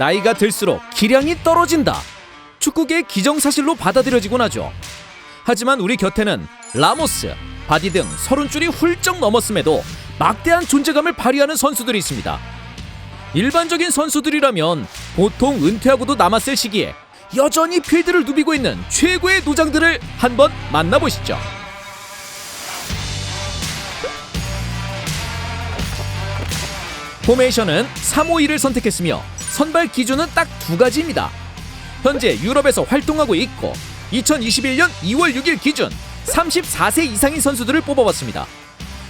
나이가 들수록 기량이 떨어진다. 축구계의 기정사실로 받아들여지곤 하죠. 하지만 우리 곁에는 라모스, 바디 등 서른 줄이 훌쩍 넘었음에도 막대한 존재감을 발휘하는 선수들이 있습니다. 일반적인 선수들이라면 보통 은퇴하고도 남았을 시기에 여전히 필드를 누비고 있는 최고의 노장들을 한번 만나보시죠. 포메이션은 3-5-2를 선택했으며 선발 기준은 딱 두 가지입니다. 현재 유럽에서 활동하고 있고 2021년 2월 6일 기준 34세 이상인 선수들을 뽑아봤습니다.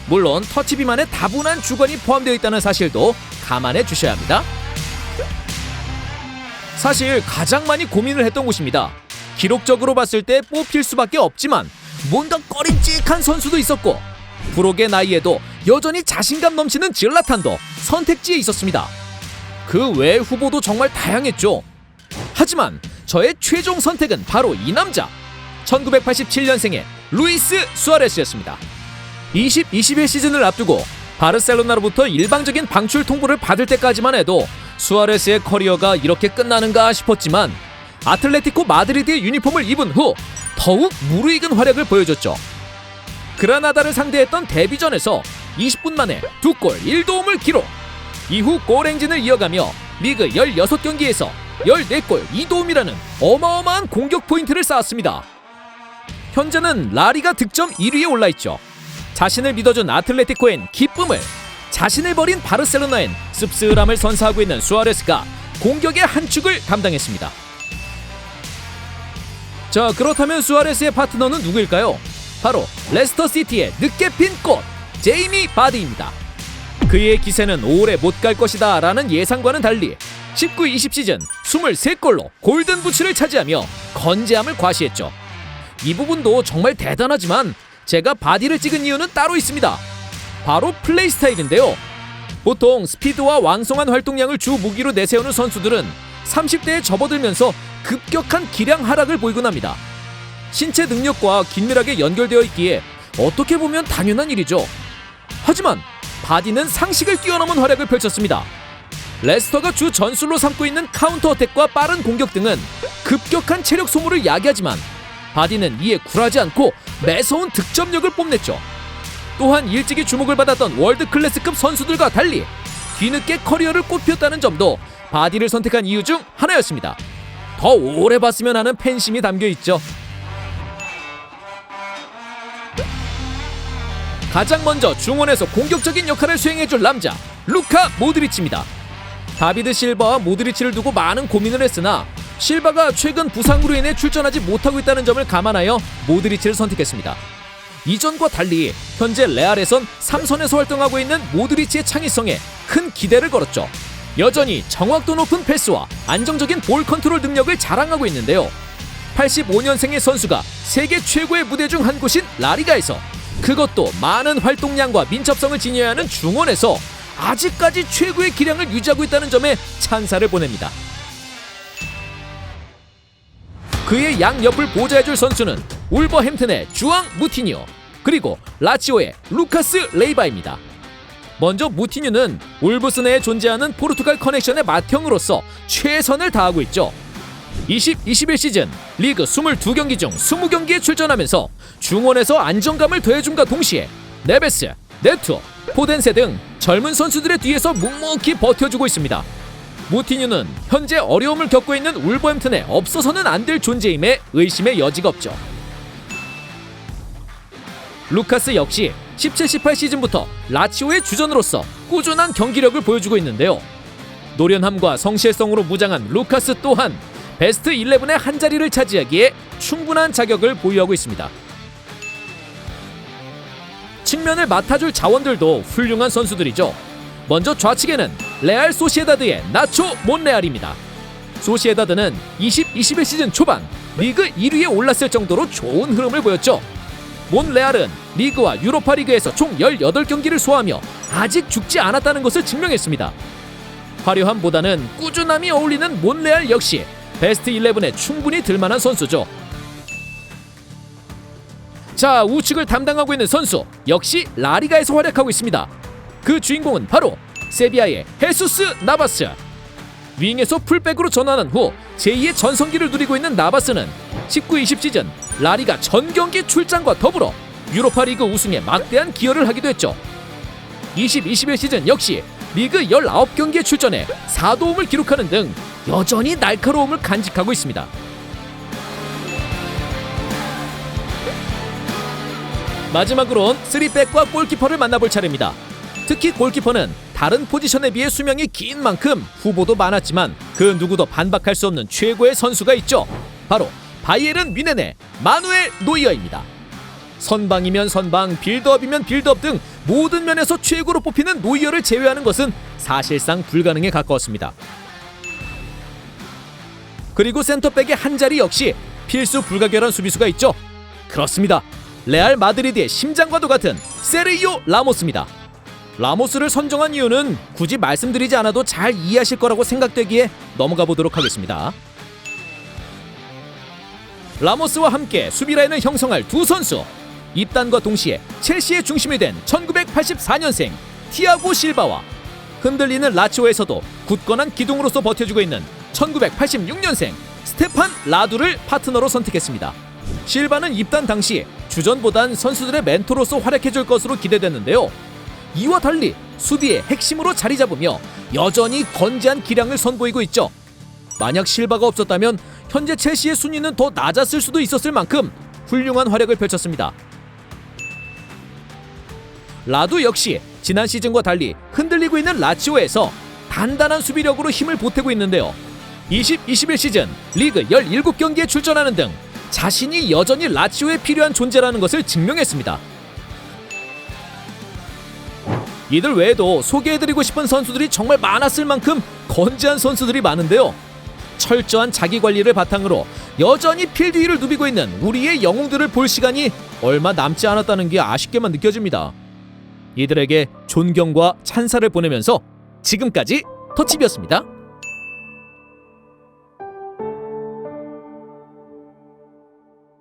물론 터치 비만의 다분한 주관이 포함되어 있다는 사실도 감안해 주셔야 합니다. 사실 가장 많이 고민을 했던 곳입니다. 기록적으로 봤을 때 뽑힐 수밖에 없지만 뭔가 꺼림칙한 선수도 있었고 프로의 나이에도 여전히 자신감 넘치는 질라탄도 선택지에 있었습니다. 그 외 후보도 정말 다양했죠. 하지만 저의 최종 선택은 바로 이 남자 1987년생의 루이스 수아레스였습니다. 20-21 시즌을 앞두고 바르셀로나로부터 일방적인 방출 통보를 받을 때까지만 해도 수아레스의 커리어가 이렇게 끝나는가 싶었지만 아틀레티코 마드리드의 유니폼을 입은 후 더욱 무르익은 활약을 보여줬죠. 그라나다를 상대했던 데뷔전에서 20분 만에 2골 1도움을 기록. 이후 골 행진을 이어가며 리그 16경기에서 14골 2도움이라는 어마어마한 공격 포인트를 쌓았습니다. 현재는 라리가 득점 1위에 올라 있죠. 자신을 믿어준 아틀레티코엔 기쁨을, 자신을 버린 바르셀로나엔 씁쓸함을 선사하고 있는 수아레스가 공격의 한 축을 담당했습니다. 자, 그렇다면 수아레스의 파트너는 누구일까요? 바로 레스터 시티의 늦게 핀 꽃, 제이미 바디입니다. 그의 기세는 오래 못 갈 것이다 라는 예상과는 달리 19-20 시즌 23골로 골든 부츠를 차지하며 건재함을 과시했죠. 이 부분도 정말 대단하지만 제가 바디를 찍은 이유는 따로 있습니다. 바로 플레이 스타일인데요. 보통 스피드와 왕성한 활동량을 주 무기로 내세우는 선수들은 30대에 접어들면서 급격한 기량 하락을 보이곤 합니다. 신체 능력과 긴밀하게 연결되어 있기에 어떻게 보면 당연한 일이죠. 하지만 바디는 상식을 뛰어넘은 활약을 펼쳤습니다. 레스터가 주 전술로 삼고 있는 카운터 어택과 빠른 공격 등은 급격한 체력 소모를 야기하지만 바디는 이에 굴하지 않고 매서운 득점력을 뽐냈죠. 또한 일찍이 주목을 받았던 월드 클래스급 선수들과 달리 뒤늦게 커리어를 꽃피웠다는 점도 바디를 선택한 이유 중 하나였습니다. 더 오래 봤으면 하는 팬심이 담겨 있죠. 가장 먼저 중원에서 공격적인 역할을 수행해줄 남자 루카 모드리치입니다. 다비드 실바와 모드리치를 두고 많은 고민을 했으나 실바가 최근 부상으로 인해 출전하지 못하고 있다는 점을 감안하여 모드리치를 선택했습니다. 이전과 달리 현재 레알에선 3선에서 활동하고 있는 모드리치의 창의성에 큰 기대를 걸었죠. 여전히 정확도 높은 패스와 안정적인 볼 컨트롤 능력을 자랑하고 있는데요. 85년생의 선수가 세계 최고의 무대 중 한 곳인 라리가에서 그것도 많은 활동량과 민첩성을 지녀야 하는 중원에서 아직까지 최고의 기량을 유지하고 있다는 점에 찬사를 보냅니다. 그의 양 옆을 보좌해줄 선수는 울버햄튼의 주앙 무티뉴 그리고 라치오의 루카스 레이바입니다. 먼저 무티뉴는 울브스 내에 존재하는 포르투갈 커넥션의 맏형으로서 최선을 다하고 있죠. 20-21 시즌 리그 22경기 중 20경기에 출전하면서 중원에서 안정감을 더해줌과 동시에 네베스, 네투, 포덴세 등 젊은 선수들의 뒤에서 묵묵히 버텨주고 있습니다. 무티뉴는 현재 어려움을 겪고 있는 울버햄튼에 없어서는 안 될 존재임에 의심의 여지가 없죠. 루카스 역시 17-18 시즌부터 라치오의 주전으로서 꾸준한 경기력을 보여주고 있는데요. 노련함과 성실성으로 무장한 루카스 또한 베스트 11의 한 자리를 차지하기에 충분한 자격을 보유하고 있습니다. 측면을 맡아줄 자원들도 훌륭한 선수들이죠. 먼저 좌측에는 레알 소시에다드의 나초 몬레알입니다. 소시에다드는 20-21 시즌 초반 리그 1위에 올랐을 정도로 좋은 흐름을 보였죠. 몬레알은 리그와 유로파 리그에서 총 18경기를 소화하며 아직 죽지 않았다는 것을 증명했습니다. 화려함보다는 꾸준함이 어울리는 몬레알 역시 베스트 11에 충분히 들만한 선수죠. 자, 우측을 담당하고 있는 선수 역시 라리가에서 활약하고 있습니다. 그 주인공은 바로 세비야의 헤수스 나바스. 윙에서 풀백으로 전환한 후 제2의 전성기를 누리고 있는 나바스는 19-20 시즌 라리가 전 경기 출장과 더불어 유로파 리그 우승에 막대한 기여를 하기도 했죠. 20-21 시즌 역시 리그 19경기에 출전해 4도움을 기록하는 등 여전히 날카로움을 간직하고 있습니다. 마지막으론 3백과 골키퍼를 만나볼 차례입니다. 특히 골키퍼는 다른 포지션에 비해 수명이 긴 만큼 후보도 많았지만 그 누구도 반박할 수 없는 최고의 선수가 있죠. 바로 바이에른 뮌헨의 마누엘 노이어입니다. 선방이면 선방, 빌드업이면 빌드업 등 모든 면에서 최고로 뽑히는 노이어를 제외하는 것은 사실상 불가능에 가까웠습니다. 그리고 센터백의 한 자리 역시 필수 불가결한 수비수가 있죠. 그렇습니다. 레알 마드리드의 심장과도 같은 세르이오 라모스입니다. 라모스를 선정한 이유는 굳이 말씀드리지 않아도 잘 이해하실 거라고 생각되기에 넘어가 보도록 하겠습니다. 라모스와 함께 수비 라인을 형성할 두 선수. 입단과 동시에 첼시의 중심이 된 1984년생 티아고 실바와 흔들리는 라치오에서도 굳건한 기둥으로서 버텨주고 있는 1986년생 스테판 라두를 파트너로 선택했습니다. 실바는 입단 당시 주전보단 선수들의 멘토로서 활약해줄 것으로 기대됐는데요. 이와 달리 수비의 핵심으로 자리 잡으며 여전히 건재한 기량을 선보이고 있죠. 만약 실바가 없었다면 현재 첼시의 순위는 더 낮았을 수도 있었을 만큼 훌륭한 활약을 펼쳤습니다. 라두 역시 지난 시즌과 달리 흔들리고 있는 라치오에서 단단한 수비력으로 힘을 보태고 있는데요. 20-21 시즌 리그 17경기에 출전하는 등 자신이 여전히 라치오에 필요한 존재라는 것을 증명했습니다. 이들 외에도 소개해드리고 싶은 선수들이 정말 많았을 만큼 건재한 선수들이 많은데요. 철저한 자기 관리를 바탕으로 여전히 필드 위를 누비고 있는 우리의 영웅들을 볼 시간이 얼마 남지 않았다는 게 아쉽게만 느껴집니다. 이들에게 존경과 찬사를 보내면서 지금까지 터치비였습니다.